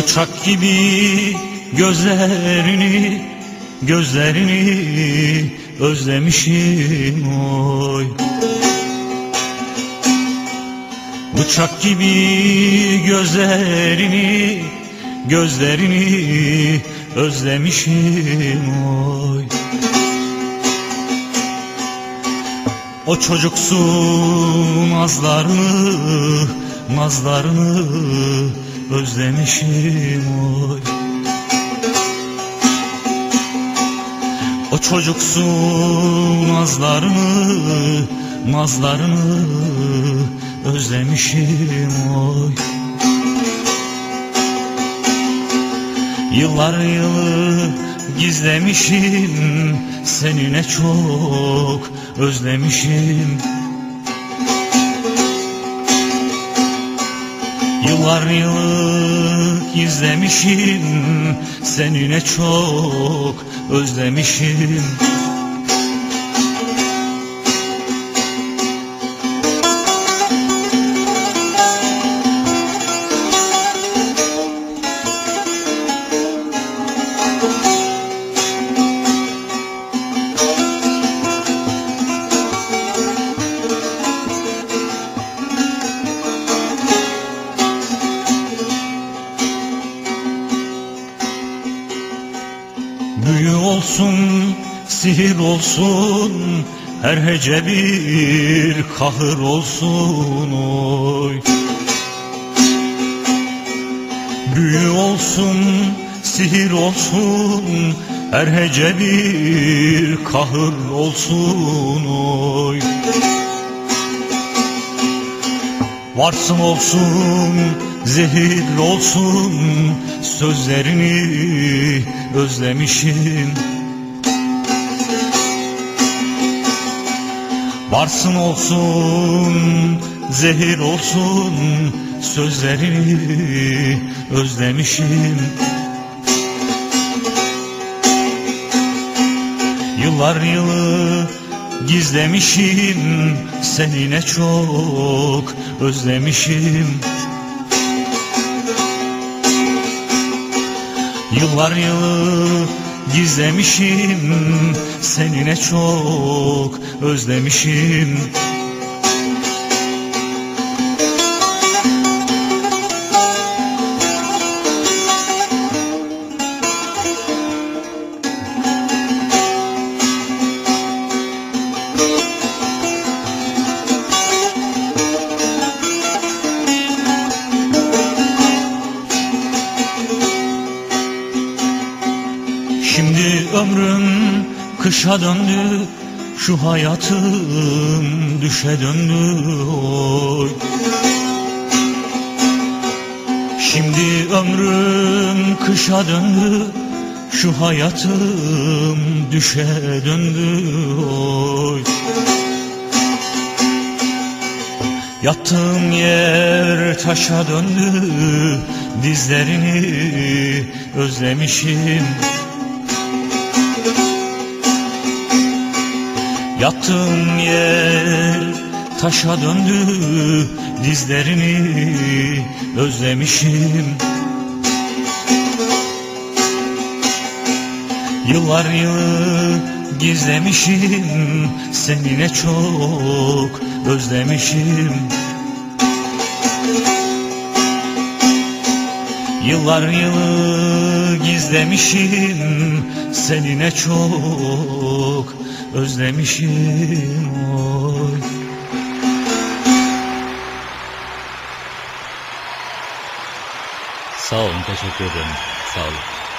Bıçak gibi gözlerini Gözlerini özlemişim oy. Bıçak gibi gözlerini Gözlerini özlemişim oy. O çocuksu nazlarını Nazlarını özlemişim oy O çocuksu nazlarını Nazlarını özlemişim oy Yıllar yılı gizlemişim Seni ne çok özlemişim Yıllar yılı gizlemişim Seni ne çok özlemişim olsun, sihir olsun, her hece bir kahır olsun oy. Büyü olsun, sihir olsun, her hece bir kahır olsun oy. Varsın olsun, zehir olsun, sözlerini özlemişim. Varsın olsun, zehir olsun, sözlerini özlemişim. Yıllar yılı gizlemişim Seni ne çok özlemişim Yıllar yılı gizlemişim Seni ne çok özlemişim Şimdi ömrüm kışa döndü Şu hayatım düşe döndü oy. Şimdi ömrüm kışa döndü Şu hayatım düşe döndü oy. Yattığım yer taşa döndü Dizlerini özlemişim Yattığım yer taşa döndü Dizlerini özlemişim. Yıllar yılı gizlemişim Seni ne çok özlemişim. Yıllar yılı gizlemişim Seni ne çok özlemişim oy. Sağ olun, teşekkür ederim. Sağ olun.